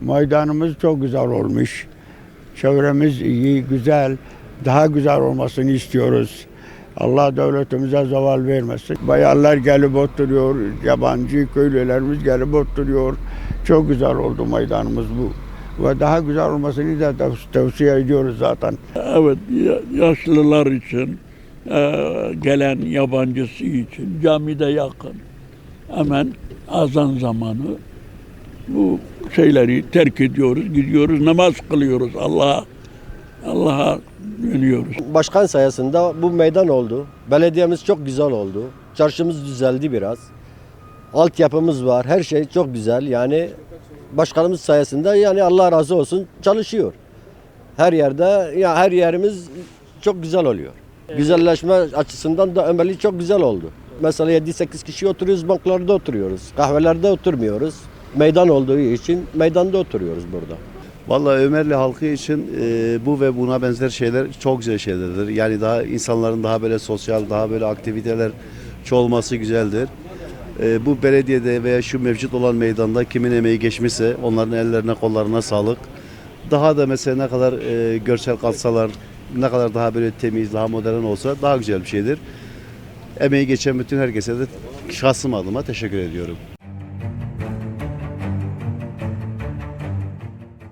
Meydanımız çok güzel olmuş. Çevremiz iyi, güzel. Daha güzel olmasını istiyoruz. Allah devletimize zeval vermesin. Bayanlar gelip oturuyor, yabancı köylülerimiz gelip oturuyor. Çok güzel oldu meydanımız bu. Ve daha güzel olmasını da tav- tavsiye ediyoruz zaten. Evet, ya- yaşlılar için, e, gelen yabancısı için camide yakın. Hemen azan zamanı bu şeyleri terk ediyoruz, gidiyoruz, namaz kılıyoruz. Allah'a Allah'a dönüyoruz. Başkan sayesinde bu meydan oldu. Belediyemiz çok güzel oldu. Çarşımız düzeldi biraz. Altyapımız var. Her şey çok güzel. Yani başkanımız sayesinde yani Allah razı olsun çalışıyor. Her yerde ya her yerimiz çok güzel oluyor. Güzelleşme açısından da Ömerli çok güzel oldu. Mesela 7-8 kişi oturuyoruz, banklarda oturuyoruz. Kahvelerde oturmuyoruz. Meydan olduğu için meydanda oturuyoruz burada. Vallahi Ömerli halkı için e, bu ve buna benzer şeyler çok güzel şeylerdir. Yani daha insanların daha böyle sosyal, daha böyle aktiviteler çoğalması güzeldir. E, bu belediyede veya şu mevcut olan meydanda kimin emeği geçmişse onların ellerine kollarına sağlık. Daha da mesela ne kadar e, görsel kalsalar, ne kadar daha böyle temiz, daha modern olsa daha güzel bir şeydir. Emeği geçen bütün herkese de şahsım adıma teşekkür ediyorum.